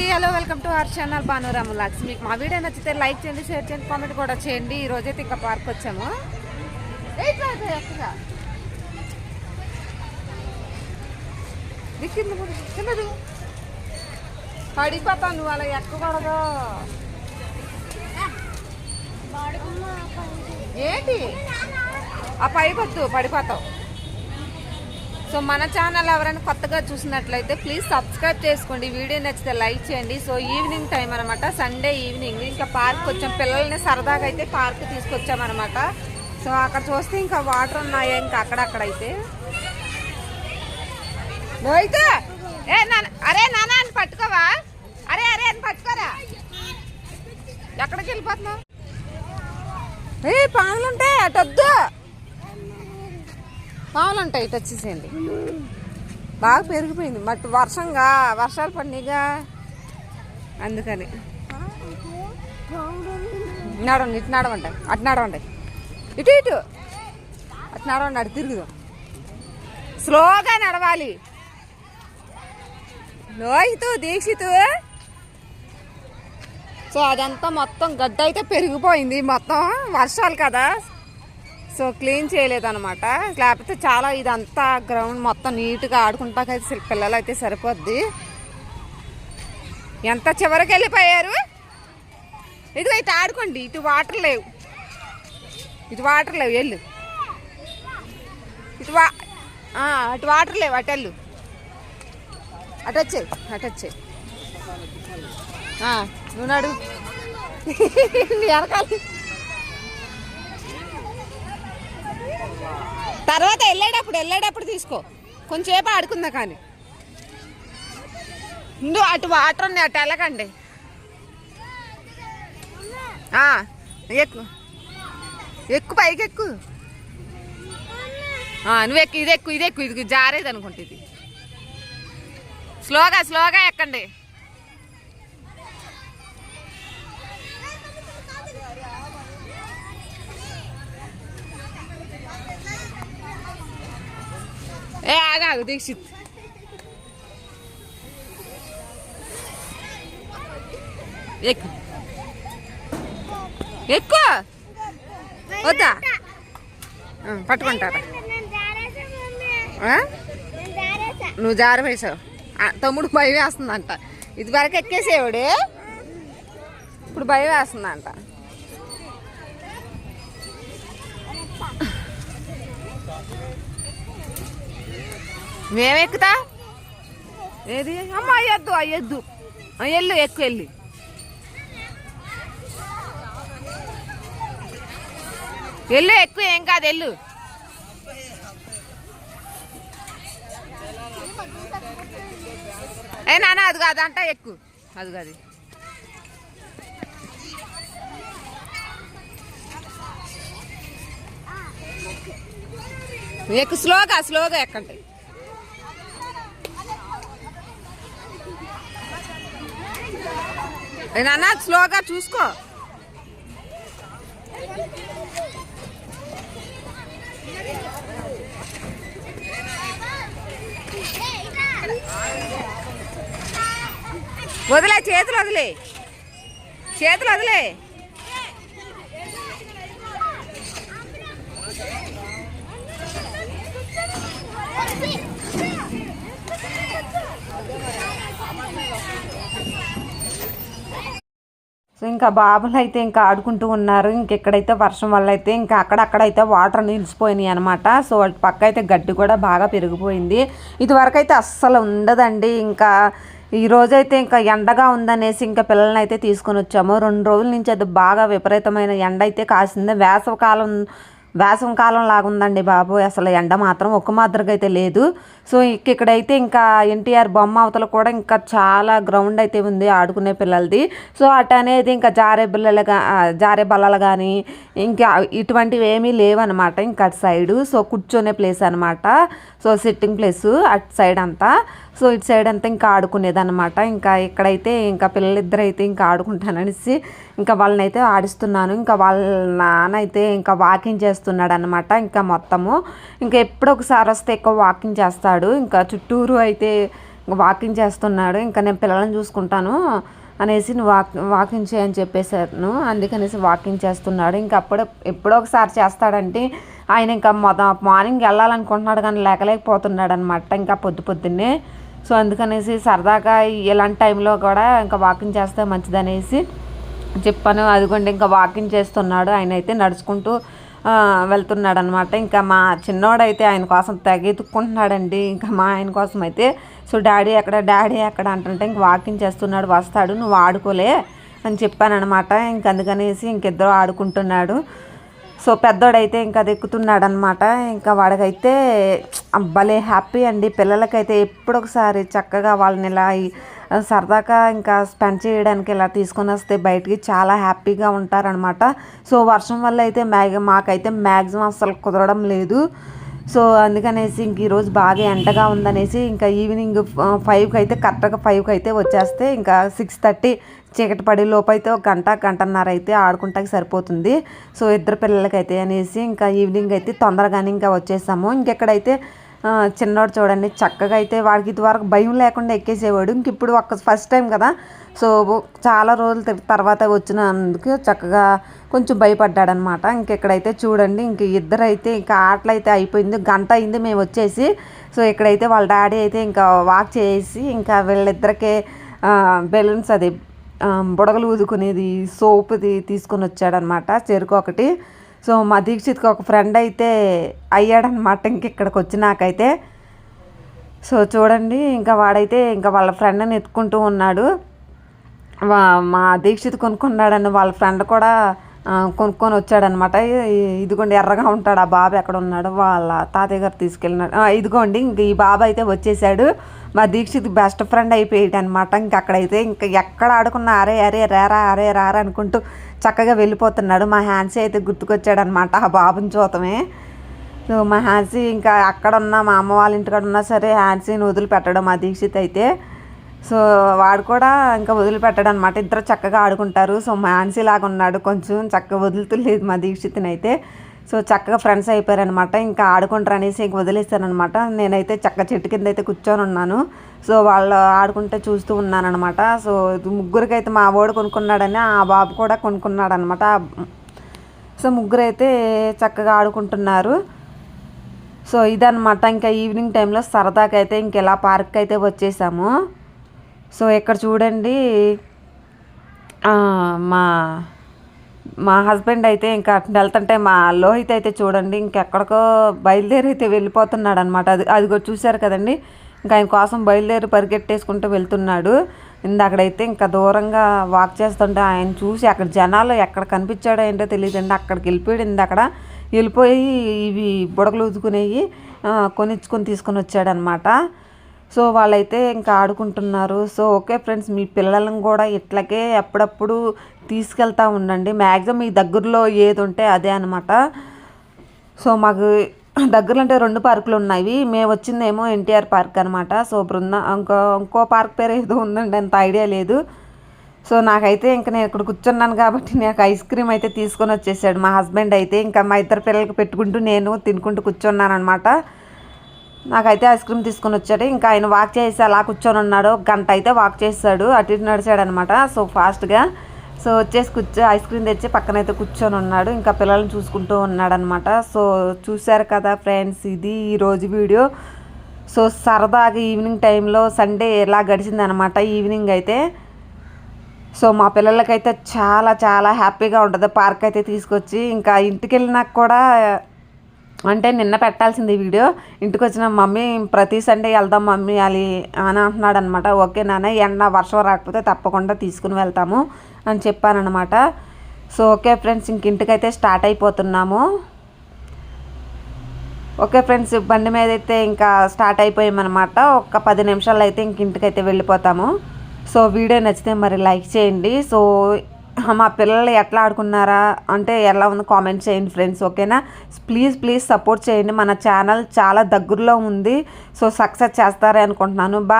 అండి. Hello welcome to our channel Bhanuramu lakhs మీకు మా వీడియో నచ్చితే లైక్ చేయండి షేర్ చేయండి కామెంట్ కూడా చేయండి. ఈ రోజైతే ఇంకా పార్క్ వచ్చాము. ఏయ్ కాదు, ఎక్కగా. దిక్కింది కూడా, కిందది. పడిపోతా నువ్వు అలా ఎక్కకూడదు. ఏంటి? ఆ పైకొద్దు పడిపోతావు. సో మన ఛానల్ ఎవరైనా కొత్తగా చూసినట్లయితే ప్లీజ్ సబ్స్క్రైబ్ చేసుకోండి. వీడియో నచ్చితే లైక్ చేయండి. సో ఈవినింగ్ టైం అనమాట సండే ఈవినింగ్ ఇంకా పార్క్ వచ్చాం. పిల్లల్ని సరదాగా అయితే పార్క్ తీసుకొచ్చామన్నమాట. సో అక్కడ చూస్తే ఇంకా వాటర్ ఉన్నాయి ఇంకా అక్కడక్కడ అయితే ఏ నాన్న అరే నాన్న అని పట్టుకోవా? అరే అరే అని పట్టుకోరా? ఎక్కడికి వెళ్ళిపోతున్నావు? ఏ పాములు అటొద్దు! అటు ఇటు వచ్చేసేయండి. బాగా పెరిగిపోయింది. మట్టి వర్షంగా వర్షాలు పడినాయిగా అందుకని. నడవండి ఇటు నడవండి అటు నడవండి. ఇటు ఇటు. అటు నడవండి అటు తిరుగుదాం. స్లోగా నడవాలి. లోహితు దీక్షితు. సో అదంతా మొత్తం గడ్డ అయితే పెరిగిపోయింది. మొత్తం వర్షాలు కదా. సో క్లీన్ చేయలేదన్నమాట. లేకపోతే చాలా ఇదంతా గ్రౌండ్ మొత్తం నీట్గా ఆడుకుంటాకైతే పిల్లలు అయితే సరిపోద్ది. ఎంత చివరికి వెళ్ళిపోయారు? ఇదిగో అయితే ఆడుకోండి ఇటు వాటర్ లేవు. ఇటు వాటర్ లేవు వెళ్ళు. ఇటు వా అటు వాటర్ లేవు అటు వెళ్ళు. అటు వచ్చాయి అటు వచ్చాయి నువ్వు నడు వెనకాలి. తర్వాత వెళ్ళేటప్పుడు వెళ్ళేటప్పుడు తీసుకో. కొంచెంసేపు ఆడుకుందా కానీ. ముందు అటు వాటర్ ఉన్నాయి అటు వెళ్ళకండి. ఎక్కు ఎక్కు పైకి ఎక్కు. నువ్వు ఎక్కు ఇది ఎక్కు ఇది ఎక్కు ఇది జారేది అనుకుంటుంది స్లోగా స్లోగా ఎక్కండి. ఏ ఆగాగు దీక్షిత్. ఎక్కు. ఎక్కువ వద్దా? ఆ, పట్టుకుంటారా? నువ్వు జారి వేసావు తమ్ముడు భయం వేస్తుందంట. ఇది వరకు ఎక్కేసేవాడు. ఇప్పుడు భయం వేస్తుందంట. మేమెక్కుతా? ఏది? అమ్మ అయ్యొద్దు అయ్యొద్దు. వెళ్ళు ఎక్కువ వెళ్ళి వెళ్ళు ఎక్కువ ఏం కాదు వెళ్ళు ఏ నాన్న అది కాదు అంట ఎక్కువ. అది కాదు. ఎక్కువ స్లోగా స్లోగా ఎక్కండి. నాన్న స్లోగా చూసుకో. వదిలే చేతులు వదిలే. చేతులు వదిలే. సో ఇంకా బాబులు అయితే ఇంకా ఆడుకుంటూ ఉన్నారు. ఇంకెక్కడైతే వర్షం వల్ల అయితే ఇంకా అక్కడక్కడైతే వాటర్ నిలిచిపోయినాయి అనమాట సో పక్క అయితే గడ్డి కూడా బాగా పెరిగిపోయింది. ఇదివరకు అయితే అస్సలు ఉండదండి. ఇంకా ఈ రోజైతే ఇంకా ఎండగా ఉందనేసి ఇంకా పిల్లల్ని అయితే తీసుకొని వచ్చాము. రెండు రోజుల నుంచి అది బాగా విపరీతమైన ఎండ అయితే కాసింది. వేసవకాలం వేసవ కాలం లాగుందండి బాబు. అసలు ఎండ మాత్రం ఒక్క మాదిరిగా అయితే లేదు. సో ఇక్కడైతే ఇంకా ఎన్టీఆర్ బొమ్మ అవతల కూడా ఇంకా చాలా గ్రౌండ్ అయితే ఉంది ఆడుకునే పిల్లలది. సో అటు అనేది ఇంకా జారే బిల్లలు జారే బల్లలు కానీ ఇంకా ఇటువంటివి ఏమీ లేవన్నమాట ఇంకా అటు సైడు. సో కూర్చొనే ప్లేస్ అనమాట. సో సిట్టింగ్ ప్లేస్ అటు సైడ్ అంతా. సో ఇటు సైడ్ అంతా ఇంకా ఆడుకునేదన్నమాట. ఇంకా ఇక్కడైతే ఇంకా పిల్లలిద్దరు అయితే ఇంకా ఆడుకుంటాననేసి ఇంకా వాళ్ళని అయితే ఆడిస్తున్నాను. ఇంకా వాళ్ళ నాన్న అయితే ఇంకా వాకింగ్ చేస్తున్నాడు అనమాట ఇంకా మొత్తము. ఇంకా ఎప్పుడు ఒకసారి వస్తే ఎక్కువ వాకింగ్ చేస్తాడు. ఇంకా చుట్టూరు అయితే వాకింగ్ చేస్తున్నాడు. ఇంకా నేను పిల్లలను చూసుకుంటాను అనేసి నువ్వు వాక్ వాకింగ్ చేయని చెప్పేశాను. అందుకనేసి వాకింగ్ చేస్తున్నాడు. ఇంకా అప్పుడు ఎప్పుడో ఒకసారి చేస్తాడంటే ఆయన ఇంకా మొద మార్నింగ్ వెళ్ళాలనుకుంటున్నాడు కానీ లేకలేకపోతున్నాడు అనమాట ఇంకా పొద్దు పొద్దున్నే సో అందుకనేసి సరదాగా ఇలాంటి టైంలో కూడా ఇంకా వాకింగ్ చేస్తే మంచిదనేసి చెప్పాను. అదిగోండి ఇంకా వాకింగ్ చేస్తున్నాడు. ఆయన అయితే నడుచుకుంటూ వెళ్తున్నాడు అనమాట ఇంకా మా చిన్నోడైతే ఆయన కోసం తెగెత్తుకుంటున్నాడండి ఇంకా మా ఆయన కోసం అయితే సో డాడీ ఎక్కడ డాడీ ఎక్కడ? అంటుంటే ఇంక వాకింగ్ చేస్తున్నాడు వస్తాడు నువ్వు ఆడుకోలే అని చెప్పాను అనమాట ఇంక అందుకనేసి ఇంకిద్దరు ఆడుకుంటున్నాడు. సో పెద్దోడైతే ఇంకా అది ఎక్కుతున్నాడు అనమాట ఇంకా వాడికైతే భలే హ్యాపీ అండి. పిల్లలకైతే ఎప్పుడొకసారి చక్కగా వాళ్ళని ఇలా సరదాగా ఇంకా స్పెండ్ చేయడానికి ఇలా తీసుకొని వస్తే బయటికి చాలా హ్యాపీగా ఉంటారనమాట సో వర్షం వల్ల అయితే మ్యాగ్ మాకైతే మ్యాక్సిమం అసలు కుదరడం లేదు. సో అందుకనేసి ఇంక ఈరోజు బాగా ఎండగా ఉందనేసి ఇంకా ఈవినింగ్ ఫైవ్కి అయితే కరెక్ట్గా ఫైవ్కి అయితే వచ్చేస్తే ఇంకా సిక్స్ థర్టీ చీకటి పడే లోపు అయితే ఒక గంట గంటన్నర అయితే ఆడుకుంటాకి సరిపోతుంది. సో ఇద్దరు పిల్లలకైతే అనేసి ఇంకా ఈవినింగ్ అయితే తొందరగానే ఇంకా వచ్చేసాము. ఇంకెక్కడైతే చిన్నవాడు చూడండి చక్కగా అయితే వాడికి ఇదివరకు భయం లేకుండా ఎక్కేసేవాడు. ఇంక ఇప్పుడు ఒక్క ఫస్ట్ టైం కదా. సో చాలా రోజుల తర్వాత వచ్చినందుకు చక్కగా కొంచెం భయపడ్డాడనమాట. ఇంకెక్కడైతే చూడండి ఇంక ఇద్దరు అయితే ఇంకా ఆటలు అయితే అయిపోయింది. గంట అయింది మేము వచ్చేసి. సో ఇక్కడైతే వాళ్ళ డాడీ అయితే ఇంకా వాక్ చేసి ఇంకా వీళ్ళిద్దరికే బెలూన్స్ అది బుడగలు ఊదుకునేది సోపుది తీసుకొని వచ్చాడనమాట. చెరుకు ఒకటి. సో మా దీక్షిత్కి ఒక ఫ్రెండ్ అయితే అయ్యాడనమాట ఇంక ఇక్కడికి వచ్చినాకైతే. సో చూడండి ఇంకా వాడైతే ఇంకా వాళ్ళ ఫ్రెండ్ని ఎత్తుకుంటూ ఉన్నాడు. మా దీక్షిత్ కొనుక్కున్నాడని వాళ్ళ ఫ్రెండ్ కూడా కొనుక్కొని వచ్చాడనమాట. ఇదిగోండి ఎర్రగా ఉంటాడు ఆ బాబు ఎక్కడ ఉన్నాడు వాళ్ళ తాతయ్య గారు తీసుకెళ్ళినాడు. ఇదిగోండి ఇంక ఈ బాబు అయితే వచ్చేసాడు. మా దీక్షిత్ బెస్ట్ ఫ్రెండ్ అయిపోయాడు అనమాట ఇంక అక్కడైతే ఇంకా ఎక్కడ ఆడుకున్నా అరే అరే రారా అరే రారా అనుకుంటూ చక్కగా వెళ్ళిపోతున్నాడు. మా హ్యాన్సీ అయితే గుర్తుకొచ్చాడనమాట ఆ బాబుని చూతమే సో మా హ్యాన్సీ ఇంకా అక్కడ ఉన్న మా అమ్మ వాళ్ళ ఇంటికాడ ఉన్నా సరే హ్యాన్సీని వదిలిపెట్టడం మా దీక్షిత్ అయితే. సో వాడు కూడా ఇంకా వదిలిపెట్టాడు అనమాట ఇద్దరు చక్కగా ఆడుకుంటారు. సో మాన్సీ లాగా ఉన్నాడు. కొంచెం చక్కగా వదులుతులేదు మా దీక్షిత్ని అయితే. సో చక్కగా ఫ్రెండ్స్ అయిపోయారనమాట. ఇంకా ఆడుకుంటారు అనేసి ఇంక వదిలేస్తారనమాట నేనైతే చక్క చెట్టు కింద అయితే కూర్చొని ఉన్నాను. సో వాళ్ళు ఆడుకుంటే చూస్తూ ఉన్నానమాట సో ముగ్గురికైతే మా వాడు కొనుక్కున్నాడని ఆ బాబు కూడా కొనుక్కున్నాడనమాట. సో ముగ్గురు అయితే చక్కగా ఆడుకుంటున్నారు. సో ఇదనమాట. ఇంకా ఈవినింగ్ టైంలో సరదాకైతే అయితే ఇలా పార్క్ అయితే వచ్చేసాము. సో ఇక్కడ చూడండి మా మా హస్బెండ్ అయితే ఇంకా వెళ్తుంటే మా లోహిత్ అయితే చూడండి ఇంకెక్కడికో బయలుదేరి అయితే వెళ్ళిపోతున్నాడు అనమాట అది అది కూడా చూశారు కదండి ఇంకా ఆయన కోసం బయలుదేరి పరిగెట్టేసుకుంటూ వెళ్తున్నాడు. ఇందక్కడైతే ఇంకా దూరంగా వాక్ చేస్తుంటే ఆయన చూసి అక్కడ జనాలు ఎక్కడ కనిపించాడో ఏంటో తెలియదండి. అక్కడికి వెళ్ళిపోయాడు ఇందక్కడ వెళ్ళిపోయి ఇవి బుడగలు ఉదుకునేవి కొనిచ్చుకొని తీసుకొని వచ్చాడనమాట సో వాళ్ళైతే ఇంకా ఆడుకుంటున్నారు. సో ఓకే ఫ్రెండ్స్ మీ పిల్లలను కూడా ఇట్లాగే అప్పుడప్పుడు తీసుకెళ్తూ ఉండండి. మ్యాక్సిమం మీ దగ్గరలో ఏది ఉంటే అదే అనమాట సో మాకు దగ్గరలో అంటే రెండు పార్కులు ఉన్నాయి. మేము వచ్చిందేమో ఎన్టీఆర్ పార్క్ అనమాట సో బృంద ఇంకో ఇంకో పార్క్ పేరు ఏదో ఉందండి అంత ఐడియా లేదు. సో నాకైతే ఇంకా నేను ఇక్కడ కూర్చున్నాను కాబట్టి నాకు ఐస్ క్రీమ్ అయితే తీసుకొని వచ్చేసాడు. మా హస్బెండ్ అయితే ఇంకా మా ఇద్దరు పిల్లలకి పెట్టుకుంటూ నేను తినుకుంటూ కూర్చున్నాను అనమాట నాకైతే ఐస్ క్రీమ్ తీసుకొని వచ్చాడు. ఇంకా ఆయన వాక్ చేసి అలా కూర్చొని ఉన్నాడు. గంట అయితే వాక్ చేస్తాడు. అటు ఇటు నడిచాడు అనమాట సో ఫాస్ట్గా సో వచ్చేసి కూర్చో ఐస్ క్రీమ్ తెచ్చి పక్కనైతే కూర్చొని ఉన్నాడు. ఇంకా పిల్లల్ని చూసుకుంటూ ఉన్నాడనమాట. సో చూశారు కదా ఫ్రెండ్స్ ఇది ఈరోజు వీడియో. సో సరదాగా ఈవినింగ్ టైంలో సండే ఎలా గడిచిందనమాట ఈవినింగ్ అయితే. సో మా పిల్లలకైతే చాలా చాలా హ్యాపీగా ఉంటుంది. పార్క్ అయితే తీసుకొచ్చి. ఇంకా ఇంటికి వెళ్ళినాక కూడా అంటే నిన్న పెట్టాల్సింది వీడియో. ఇంటికి వచ్చిన మమ్మీ ప్రతి సండే వెళ్దాం మమ్మీ అది అని అంటున్నాడు అనమాట ఓకే నాన్న ఎండ వర్షం రాకపోతే తప్పకుండా తీసుకుని వెళ్తాము అని చెప్పానమాట సో ఓకే ఫ్రెండ్స్ ఇంక ఇంటికైతే స్టార్ట్ అయిపోతున్నాము. ఓకే ఫ్రెండ్స్ బండి మీద అయితే ఇంకా స్టార్ట్ అయిపోయామన్నమాట ఒక పది నిమిషాలు అయితే ఇంక ఇంటికైతే వెళ్ళిపోతాము. సో వీడియో నచ్చితే మరి లైక్ చేయండి. సో మా పిల్లలు ఎట్లా ఆడుకున్నారా? అంటే ఎలా ఉంది? కామెంట్ చేయండి ఫ్రెండ్స్ ఓకేనా? ప్లీజ్ ప్లీజ్ సపోర్ట్ చేయండి. మన ఛానల్ చాలా దగ్గరలో ఉంది. సో సక్సెస్ చేస్తారని అనుకుంటున్నాను. బా